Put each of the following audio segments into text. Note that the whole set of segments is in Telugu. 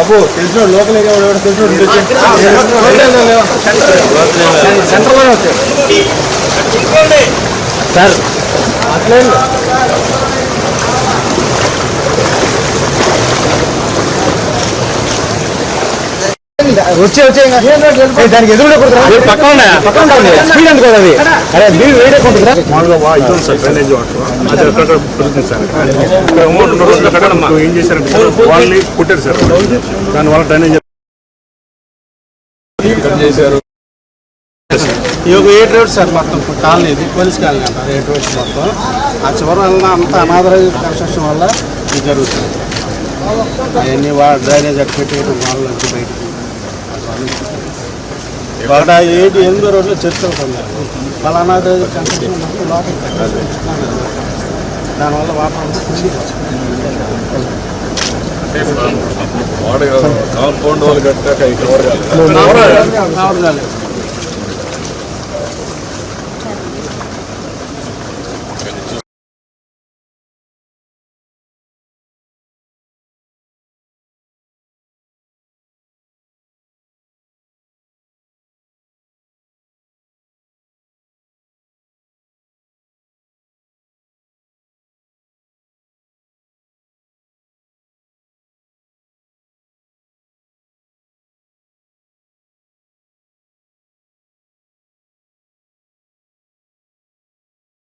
బాబు తెలిసిన లోకల్ తెలిసిన సెంట్రల్ సార్. అట్లే వచ్చే వచ్చే దానికి ఎదురుగా కొడుతున్నా పక్కన పక్కన స్పీడ్ ఎందుకు అది. అరే మీరు వేరే కొడుతున్నా మామూలుగా సార్ డ్రైనేజ్ వాటర్. అది అక్కడ పెరుగుతుంది సార్. ఇక్కడ అమౌంట్ ఉన్న రోజులు అక్కడ మాకు ఏం చేశారంటే వాళ్ళని కుట్టారు సార్. డ్రైనేజ్ ఈ ఒక ఎయిట్ రోడ్ సార్ మొత్తం కాలనీ ఇది పోలీస్ కాలనీ అంటారు. ఎయిట్ రోడ్స్ మొత్తం. ఆ చివరి వలన అంత అనాథరైజ్ కన్స్ట్రక్షన్ వల్ల ఇది జరుగుతుంది. అవన్నీ వా డ్రైనేజ్ అటు పెట్టేయడం వాళ్ళ బయటకు ఒకటి ఎయిట్ ఎనిమిదో రోడ్లో చర్చ అవుతుంది వాళ్ళ అనాథరైజ్ కన్స్ట్రక్షన్ మొత్తం పెట్టాలి. దానివల్ల వాతావరణం కాంపౌండ్ వాళ్ళు కట్టాక ఇక్కడ రావడం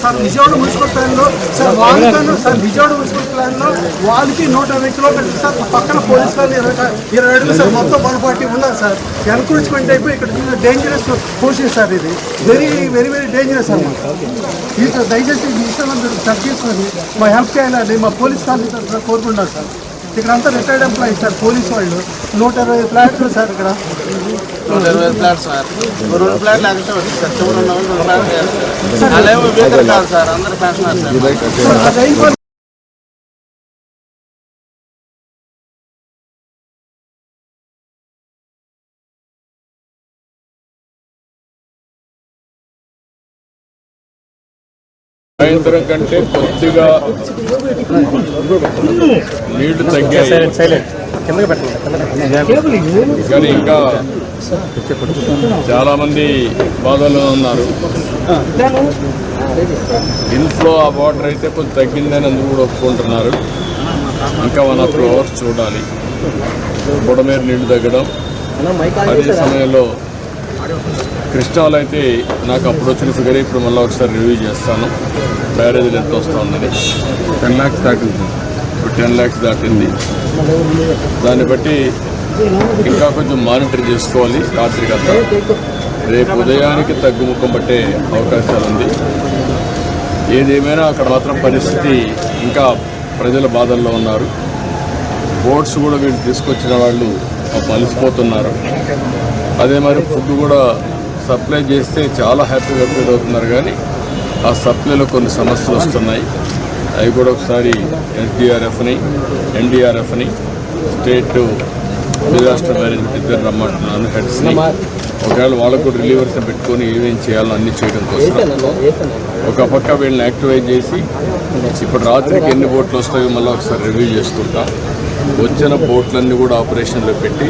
సార్ విజయవాడ మున్సిపల్ ప్లాన్లో సార్ వాళ్ళకన్నా సార్ విజయవాడ మున్సిపల్ ప్లాన్లో వాళ్ళకి నూట ఇరవై కిలోమీటర్లు సార్ పక్కన పోలీస్ వాళ్ళు ఇరవై ఇరవై అడుగులు సార్ మొత్తం వన్ ఫార్టీ ఉన్నది సార్. ఎన్క్రోచ్మెంట్ అయిపోయి ఇక్కడ డేంజరస్ పోషన్ సార్ ఇది. వెరీ వెరీ వెరీ డేంజరస్ అన్నమాట. ఇది సార్ దయచేసి ఈ విషయంలో మీరు చెక్ చేసుకొని మా హెల్ప్ చేయాలని మా పోలీస్ కాలనీ తరఫున కోరుకుంటున్నాను సార్. ఇక్కడ అంతా రిటైర్డ్ ఎంప్లాయీ సార్ పోలీస్ వాళ్ళు. నూట ఇరవై ఫ్లాట్లు సార్ ఇక్కడ. నూట ఇరవై ఫ్లాట్ సార్. ఓ రెండు ఫ్లాట్లు ఎక్స్ట్రా వచ్చింది సార్. చివరి ఉన్న వాళ్ళు రెండు ఫ్లాట్లు చేస్తారు సార్. అలాగే బీదర్ కాదు సార్. అందరు పెన్షనర్ సార్. సాయంత్రం కంటే కొద్దిగా నీళ్ళు తగ్గాయి కానీ ఇంకా చాలా మంది బాధలో ఉన్నారు. ఇన్ఫ్లో ఆ వాటర్ అయితే కొంచెం తగ్గిందని అందరూ కూడా ఒప్పుకుంటున్నారు. ఇంకా వన్ ఆఫ్ అవర్స్ చూడాలి. బుడమేరు నీళ్ళు తగ్గడం. అదే సమయంలో కృష్ణాలో అయితే నాకు అప్పుడు వచ్చిన ఫిగర్ ఇప్పుడు మళ్ళీ ఒకసారి రివ్యూ చేస్తాను. బ్యారేజ్ ఎంత వస్తుందని. టెన్ ల్యాక్స్ దాటింది. ఇప్పుడు టెన్ ల్యాక్స్ దాటింది. దాన్ని బట్టి ఇంకా కొంచెం మానిటర్ చేసుకోవాలి రాత్రికి అంతా రేపు ఉదయానికి తగ్గుముఖం పట్టే అవకాశాలు ఉంది. ఏదేమైనా అక్కడ మాత్రం పరిస్థితి ఇంకా ప్రజల బాధల్లో ఉన్నారు. బోట్స్ కూడా వీళ్ళు తీసుకొచ్చిన వాళ్ళు పాపం అలసిపోతున్నారు అదే మరి ఫుడ్ కూడా సప్లై చేస్తే చాలా హ్యాపీగా ఫీల్ అవుతున్నారు కానీ ఆ సప్లైలో కొన్ని సమస్యలు వస్తున్నాయి. అవి కూడా ఒకసారి ఎస్డిఆర్ఎఫ్ని ఎన్డీఆర్ఎఫ్ని స్టేట్ డిజాస్టర్ మేనేజ్మెంట్ ఇద్దరు రమ్మంటున్నాను హెడ్స్ని. ఒకవేళ వాళ్ళకు కూడా రిలీవర్స్ని పెట్టుకొని ఏమేం చేయాలో అన్ని చేయడం కోసం. ఒక పక్క వీళ్ళని యాక్టివేట్ చేసి ఇప్పుడు రాత్రికి ఎన్ని బోట్లు వస్తాయో మళ్ళీ ఒకసారి రివ్యూ చేసుకుంటాం. వచ్చిన బోట్లన్నీ కూడా ఆపరేషన్లో పెట్టి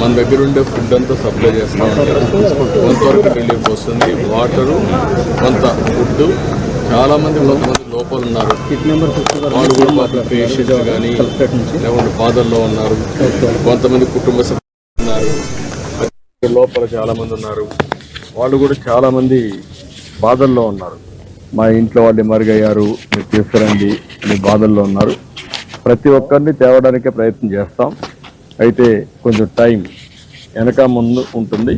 మన దగ్గర ఉండే ఫుడ్ అంతా సప్లై చేస్తూ ఉంటారు. కొంతవరకు రిలీఫ్ వస్తుంది. వాటరు కొంత ఫుడ్ చాలామంది కొంతమంది లోపల ఉన్నారు. వాళ్ళు కూడా మాకు పేషెంట్స్ కానీ లేకుంటే ఫాదర్లో ఉన్నారు. కొంతమంది కుటుంబ సభ్యులు ఉన్నారు. లోపల చాలామంది ఉన్నారు. వాళ్ళు కూడా చాలామంది బాధల్లో ఉన్నారు. మా ఇంట్లో వాళ్ళు మరుగయ్యారు. మీరు తీసుకురండి. అని బాధల్లో ఉన్నారు. ప్రతి ఒక్కరిని తేవడానికే ప్రయత్నం చేస్తాం. అయితే కొంచెం టైం వెనక ముందు ఉంటుంది.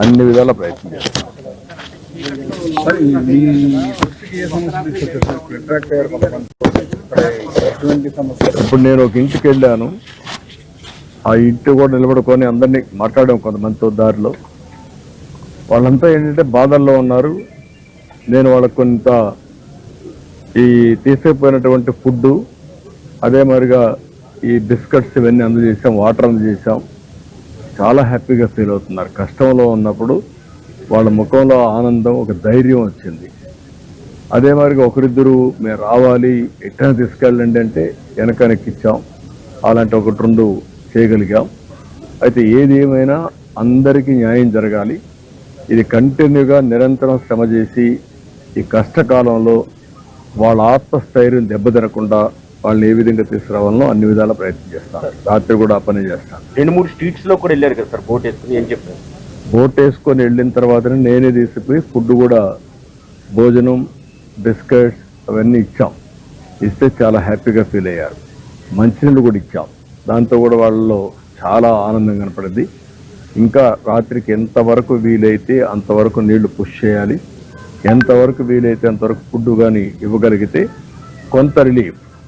అన్ని విధాల ప్రయత్నం చేస్తాం. ఇప్పుడు నేను ఒక ఇంటికి వెళ్ళాను. ఆ ఇంటి కూడా నిలబడుకొని అందరినీ మాట్లాడాం కొంతమందితో దారిలో. వాళ్ళంతా ఏంటంటే బాధల్లో ఉన్నారు. నేను వాళ్ళకు కొంత ఈ తీసుకుపోయినటువంటి ఫుడ్ అదే మరిగా ఈ బిస్కెట్స్ ఇవన్నీ అందజేసాం వాటర్ అందజేసాం చాలా హ్యాపీగా ఫీల్ అవుతున్నారు. కష్టంలో ఉన్నప్పుడు వాళ్ళ ముఖంలో ఆనందం ఒక ధైర్యం వచ్చింది. అదే మరిగా ఒకరిద్దరు మేము రావాలి ఎట్లా తీసుకెళ్ళండి అంటే వెనకనెక్కిచ్చాం అలాంటి ఒకటి రెండు చేయగలిగాం. అయితే ఏది ఏమైనా అందరికీ న్యాయం జరగాలి. ఇది కంటిన్యూగా నిరంతరం శ్రమ చేసి ఈ కష్టకాలంలో వాళ్ళ ఆత్మస్థైర్యం దెబ్బతినకుండా వాళ్ళని ఏ విధంగా తీసుకురావాలనో అన్ని విధాల ప్రయత్నం చేస్తాను రాత్రి కూడా ఆ పని చేస్తాను రెండు మూడు స్ట్రీట్స్లో కూడా వెళ్ళారు కదా సార్ బోట్ వేసుకుని? ఏం చెప్పారు? బోట్ వేసుకొని వెళ్ళిన తర్వాతనే నేనే తీసుకుపోయి ఫుడ్ కూడా భోజనం బిస్కెట్స్ అవన్నీ ఇచ్చాం. ఇస్తే చాలా హ్యాపీగా ఫీల్ అయ్యారు. మంచినీళ్ళు కూడా ఇచ్చాం. దాంతో కూడా వాళ్ళలో చాలా ఆనందం కనపడింది. ఇంకా రాత్రికి ఎంతవరకు వీలైతే అంతవరకు నీళ్ళు పుష్ చేయాలి. ఎంతవరకు వీలైతే అంతవరకు ఫుడ్ కానీ ఇవ్వగలిగితే కొంత రిలీఫ్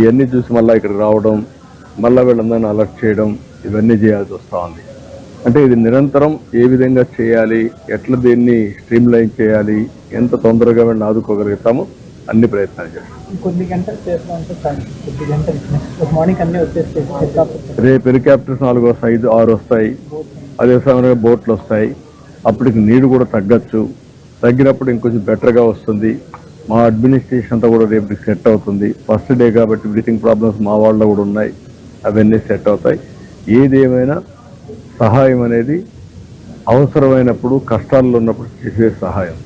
ఇవన్నీ చూసి మళ్ళీ ఇక్కడికి రావడం మళ్ళీ వీళ్ళందరినీ అలర్ట్ చేయడం ఇవన్నీ చేయాల్సి వస్తూ ఉంది. అంటే ఇది నిరంతరం ఏ విధంగా చేయాలి ఎట్లా దీన్ని స్ట్రీమ్ లైన్ చేయాలి ఎంత తొందరగా వీళ్ళని ఆదుకోగలుగుతామో అన్ని ప్రయత్నాలు చేస్తాం. కొద్ది గంటలు. చేస్తా మార్నింగ్ అన్నీ వచ్చేస్తాయి. రేపు హెలికాప్టర్స్ నాలుగు వస్తాయి ఐదు ఆరు వస్తాయి. అదే సమయంలో బోట్లు వస్తాయి. అప్పటికి నీరు కూడా తగ్గచ్చు. తగ్గినప్పుడు ఇంకొంచెం బెటర్గా వస్తుంది. మా అడ్మినిస్ట్రేషన్ అంతా కూడా రేపు సెట్ అవుతుంది. ఫస్ట్ డే కాబట్టి బ్రీతింగ్ ప్రాబ్లమ్స్ మా వాళ్ళలో కూడా ఉన్నాయి. అవన్నీ సెట్ అవుతాయి. ఏది ఏమైనా సహాయం అనేది అవసరమైనప్పుడు కష్టాల్లో ఉన్నప్పుడు చేసే సహాయం.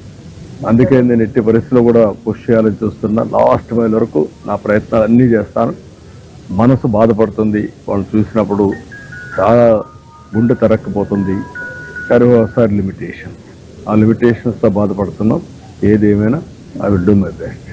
అందుకే నేను ఎట్టి పరిస్థితుల్లో కూడా పుష్ చేయాలని చూస్తున్నా. లాస్ట్ మైల్ వరకు నా ప్రయత్నాలు అన్నీ చేస్తాను. మనసు బాధపడుతుంది. వాళ్ళు చూసినప్పుడు చాలా గుండె తరక్కపోతుంది. కానీ ఒకసారి లిమిటేషన్ ఆ లిమిటేషన్స్తో బాధపడుతున్నాం. ఏదేమైనా I will do my best